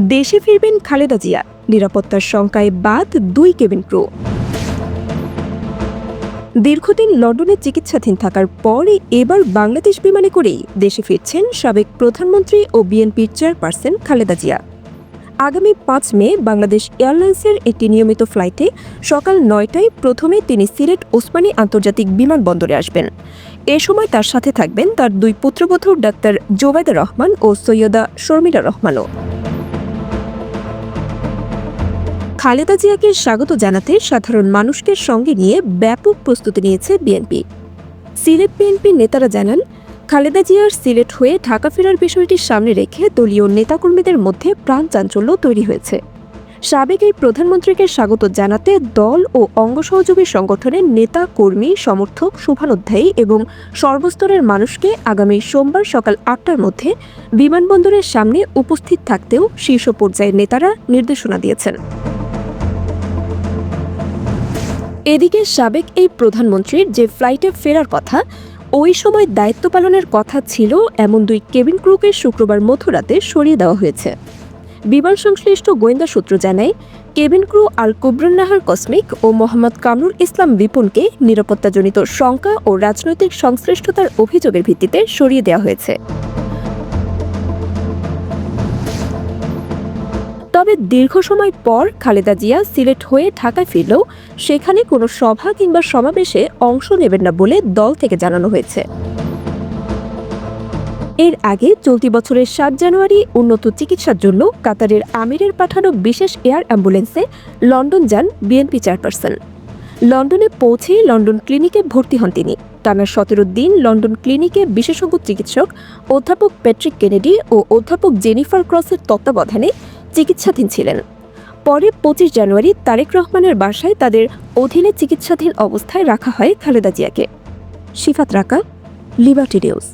দেশে ফিরবেন খালেদা জিয়া। নিরাপত্তার শঙ্কায় বাদ দুই কেবিন ক্রু। দীর্ঘদিন লন্ডনে চিকিৎসাধীন থাকার পরই এবার বাংলাদেশ বিমানে করেই দেশে ফিরছেন সাবেক প্রধানমন্ত্রী ও বিএনপির চেয়ারপারসন খালেদা জিয়া। আগামী পাঁচ মে বাংলাদেশ এয়ারলাইন্সের একটি নিয়মিত ফ্লাইটে সকাল নয়টায় প্রথমে তিনি সিলেট ওসমানী আন্তর্জাতিক বিমানবন্দরে আসবেন। এ সময় তার সাথে থাকবেন তার দুই পুত্রবধূ ডাক্তার জোবায়দা রহমান ও সৈয়দা শর্মিলা রহমানও। খালেদা জিয়াকে স্বাগত জানাতে সাধারণ মানুষকে সঙ্গে নিয়ে ব্যাপক প্রস্তুতি নিয়েছে বিএনপি। সিলেট বিএনপি নেতারা জানান, খালেদা জিয়ার সিলেট হয়ে ঢাকা ফেরার বিষয়টি সামনে রেখে দলীয় নেতাকর্মীদের মধ্যে প্রাণ চাঞ্চল্য তৈরি হয়েছে। সাবেক এই প্রধানমন্ত্রীকে স্বাগত জানাতে দল ও অঙ্গ সহযোগী সংগঠনের নেতা, কর্মী, সমর্থক, শুভানুধ্যায়ী এবং সর্বস্তরের মানুষকে আগামী সোমবার সকাল আটটার মধ্যে বিমানবন্দরের সামনে উপস্থিত থাকতেও শীর্ষ পর্যায়ের নেতারা নির্দেশনা দিয়েছেন। এদিকে সাবেক এই প্রধানমন্ত্রীর যে ফ্লাইটে ফেরার কথা, ওই সময় দায়িত্ব পালনের কথা ছিল এমন দুই কেবিন ক্রুকে শুক্রবার মধ্যরাতে সরিয়ে দেওয়া হয়েছে। বিমান সংশ্লিষ্ট গোয়েন্দা সূত্র জানায়, কেবিন ক্রু আল কুবরুন্নাহার কসমিক ও মোহাম্মদ কামরুল ইসলাম বিপুনকে নিরাপত্তাজনিত শঙ্কা ও রাজনৈতিক সংশ্লিষ্টতার অভিযোগের ভিত্তিতে সরিয়ে দেওয়া হয়েছে। তবে দীর্ঘ সময় পর খালেদা জিয়া সিলেট হয়ে ঢাকায় ফিরলেও সেখানে কোনো সভা কিংবা সমাবেশে অংশ নেবেন না বলে দল থেকে জানানো হয়েছে। এর আগে চলতি বছরের সাত জানুয়ারি উন্নত চিকিৎসার জন্য কাতারের আমিরের পাঠানো বিশেষ এয়ার অ্যাম্বুলেন্সে লন্ডন যান বিএনপি চেয়ারপারসন। লন্ডনে পৌঁছে লন্ডন ক্লিনিকে ভর্তি হন তিনি। টানা সতেরো দিন লন্ডন ক্লিনিকে বিশেষজ্ঞ চিকিৎসক অধ্যাপক প্যাট্রিক কেনেডি ও অধ্যাপক জেনিফার ক্রসের তত্ত্বাবধানে চিকিৎসাধীন ছিলেন। পরে পঁচিশ জানুয়ারি তারেক রহমানের বাসায় তাদের অধীনে চিকিৎসাধীন অবস্থায় রাখা হয় খালেদা জিয়াকে। সিফাত রাকা, লিবার্টি নিউজ।